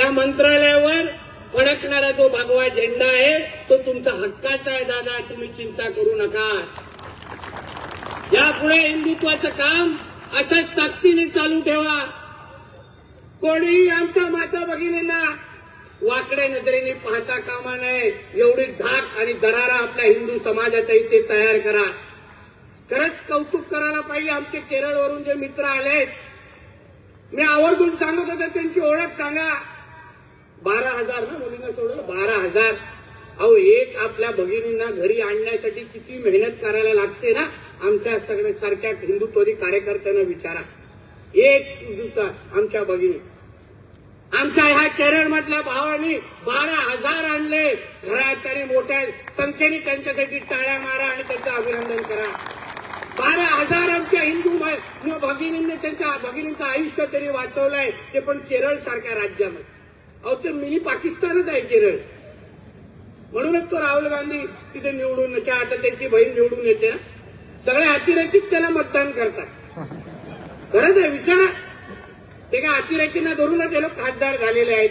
त्या मंत्रालयावर फडकणारा जो भगवा झेंडा आहे तो तुमचा हक्काचा आहे दादा. तुम्ही चिंता करू नका. यापुढे हिंदुत्वाचं काम असंच ताकदीने चालू ठेवा. कोणीही आमच्या माता भगिनींना वाकड्या नजरेने पाहता कामा नये. एवढी धाक आणि दरारा आपल्या हिंदू समाजाच्या इथे तयार करा. खरंच कौतुक करायला पाहिजे. आमचे केरळवरून जे मित्र आलेत मी आवर्जून सांगत होते त्यांची ओळख सांगा. बारा हजार ना मुलींना सोडलं? बारा हजार. अहो एक आपल्या भगिनींना घरी आणण्यासाठी किती मेहनत करायला लागते ना? आमच्या सगळ्या सारख्या हिंदुत्वरी कार्यकर्त्यांना विचारा. एक दिवसा आमच्या भगिनी. आमच्या ह्या केरळमधल्या भावानी बारा हजार आणले. घरात आणि मोठ्या संख्येने त्यांच्यासाठी टाळ्या मारा आणि त्यांचं अभिनंदन करा. बारा हजार आमच्या हिंदू भगिनींनी त्यांच्या भगिनींचं आयुष्य तरी वाचवलंय. ते पण केरळ सारख्या राज्यामध्ये. अहो ते मिनी पाकिस्तानच आहे केरळ म्हणूनच तो राहुल गांधी तिथे निवडून येते आता त्यांची बहीण निवडून येते. ना सगळे अतिरेकीत त्याला मतदान करतात. खरंच आहे विचारा. ते काय अतिरेकींना धरूनच हे लोक खासदार झालेले आहेत.